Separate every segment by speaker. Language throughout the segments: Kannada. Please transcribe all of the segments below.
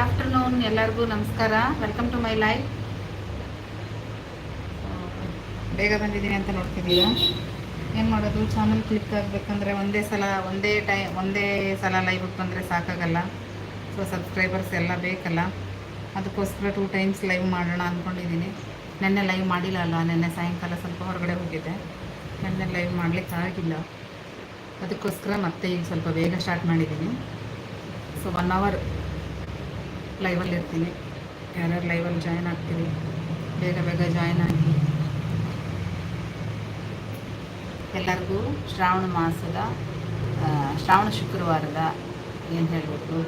Speaker 1: ಆಫ್ಟರ್ನೂನ್ ಎಲ್ಲರಿಗೂ ನಮಸ್ಕಾರ. ವೆಲ್ಕಮ್ ಟು ಮೈ ಲೈಫ್ ಬೇಗ ಬಂದಿದ್ದೀನಿ ಅಂತ ನೋಡ್ತಿದ್ದೀರಾ? ಏನು ಮಾಡೋದು? ಚಾನಲ್ ಕ್ಲಿಕ್ ಆಗಬೇಕಂದ್ರೆ ಒಂದೇ ಸಲ, ಒಂದೇ ಟೈ ಒಂದೇ ಸಲ ಲೈವ್ ಬಂದರೆ ಸಾಕಾಗಲ್ಲ. ಸೊ ಸಬ್ಸ್ಕ್ರೈಬರ್ಸ್ ಎಲ್ಲ ಬೇಕಲ್ಲ. ಅದಕ್ಕೋಸ್ಕರ ಟೂ ಟೈಮ್ಸ್ ಲೈವ್ ಮಾಡೋಣ ಅಂದ್ಕೊಂಡಿದ್ದೀನಿ ನೆನ್ನೆ ಲೈವ್ ಮಾಡಿಲ್ಲ ಅಲ್ಲ, ನೆನ್ನೆ ಸಾಯಂಕಾಲ ಸ್ವಲ್ಪ ಹೊರಗಡೆ ಹೋಗಿದ್ದೆ. ನೆನ್ನೆ ಲೈವ್ ಮಾಡಲಿಕ್ಕೆ ಆಗಿಲ್ಲ. ಅದಕ್ಕೋಸ್ಕರ ಮತ್ತೆ ಈಗ ಸ್ವಲ್ಪ ಬೇಗ ಸ್ಟಾರ್ಟ್ ಮಾಡಿದ್ದೀನಿ. ಸೊ ಒನ್ ಅವರ್ ಲೈವಲ್ಲಿ ಇರ್ತೀನಿ. ಯಾರ್ಯಾರು ಲೈವಲ್ಲಿ ಜಾಯ್ನ್ ಆಗ್ತೀವಿ ಬೇಗ ಬೇಗ ಜಾಯ್ನ್ ಆಗಿ. ಎಲ್ಲರಿಗೂ ಶ್ರಾವಣ ಮಾಸದ ಶ್ರಾವಣ ಶುಕ್ರವಾರದ ಏನು ಹೇಳಬೇಕು?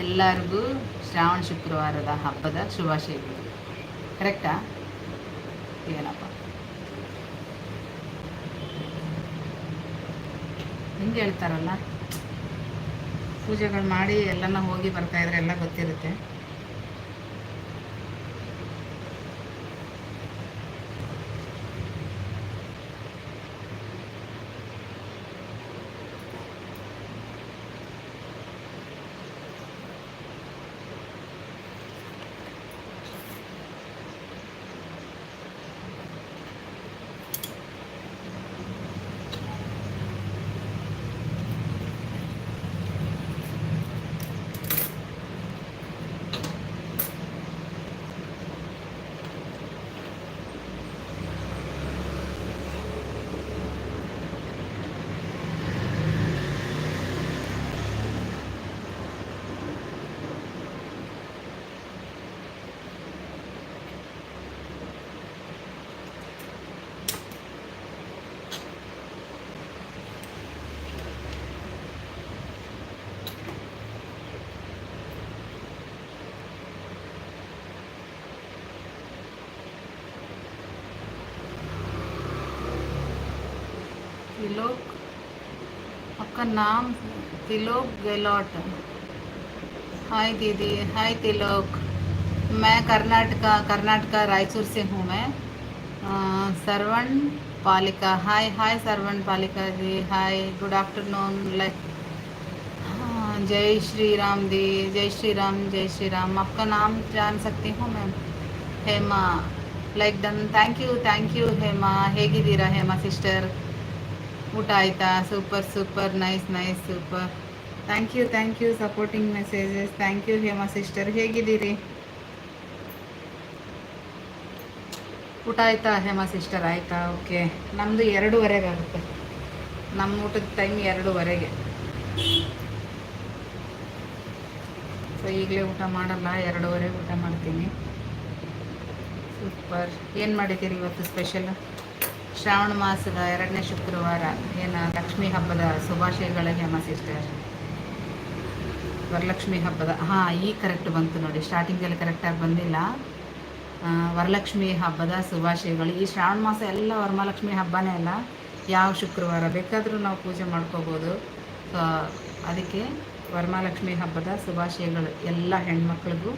Speaker 1: ಎಲ್ಲರಿಗೂ ಶ್ರಾವಣ ಶುಕ್ರವಾರದ ಹಬ್ಬದ ಶುಭಾಶಯಗಳು. ಕರೆಕ್ಟಾ ಏನಪ್ಪ? ಹಿಂಗೆ ಹೇಳ್ತಾರಲ್ಲ? ಪೂಜೆಗಳು ಮಾಡಿ ಎಲ್ಲನ ಹೋಗಿ ಬರ್ತಾ ಇದ್ರೆ ಎಲ್ಲ ಗೊತ್ತಿರುತ್ತೆ. तिलोक आपका नाम तिलोक गहलोत हाय दीदी हाय तिलोक मैं कर्नाटका कर्नाटका रायचूर से हूँ मैं अ, सरवण पालिका hi hi Saravan Palika ji hi good afternoon like हाँ, जय श्री राम दी जय श्री राम जय श्री राम आपका नाम जान सकती हूँ ma'am Hema like done thank you thank you Hema ಹೇಗಿದ್ದೀರಾ ಹೇಮಾ ಸಿಸ್ಟರ್ ಊಟ ಆಯಿತಾ? Super super nice nice super thank you thank you supporting messages thank you Hema sister ಹೇಗಿದ್ದೀರಿ? ಊಟ ಆಯಿತಾ ಹೇಮಾ ಸಿಸ್ಟರ್ ಆಯಿತಾ? ಓಕೆ ನಮ್ಮದು ಎರಡೂವರೆಗೆ ಆಗುತ್ತೆ ನಮ್ಮ ಊಟದ ಟೈಮ್ ಎರಡೂವರೆಗೆ. ಸೊ ಈಗಲೇ ಊಟ ಮಾಡಲ್ಲ, ಎರಡೂವರೆಗೆ ಊಟ ಮಾಡ್ತೀನಿ. ಸೂಪರ್ ಏನು ಮಾಡಿದ್ದೀರಿ ಇವತ್ತು ಸ್ಪೆಷಲ್ ಶ್ರಾವಣ ಮಾಸದ ಎರಡನೇ ಶುಕ್ರವಾರ ಏನು ಲಕ್ಷ್ಮಿ ಹಬ್ಬದ ಶುಭಾಶಯಗಳ ಹೇಮ ಸಿಸ್ಟರ್ ವರಲಕ್ಷ್ಮಿ ಹಬ್ಬದ, ಹಾಂ, ಈ ಕರೆಕ್ಟ್ ಬಂತು ನೋಡಿ ಸ್ಟಾರ್ಟಿಂಗಲ್ಲಿ ಕರೆಕ್ಟಾಗಿ ಬಂದಿಲ್ಲ. ವರಲಕ್ಷ್ಮಿ ಹಬ್ಬದ ಶುಭಾಶಯಗಳು. ಈ ಶ್ರಾವಣ ಮಾಸ ಎಲ್ಲ ವರಮಹಾಲಕ್ಷ್ಮಿ ಹಬ್ಬನೇ ಅಲ್ಲ, ಯಾವ ಶುಕ್ರವಾರ ಬೇಕಾದರೂ ನಾವು ಪೂಜೆ ಮಾಡ್ಕೋಬೋದು. ಅದಕ್ಕೆ ವರಮಹಾಲಕ್ಷ್ಮಿ ಹಬ್ಬದ ಶುಭಾಶಯಗಳು ಎಲ್ಲ ಹೆಣ್ಮಕ್ಳಿಗೂ.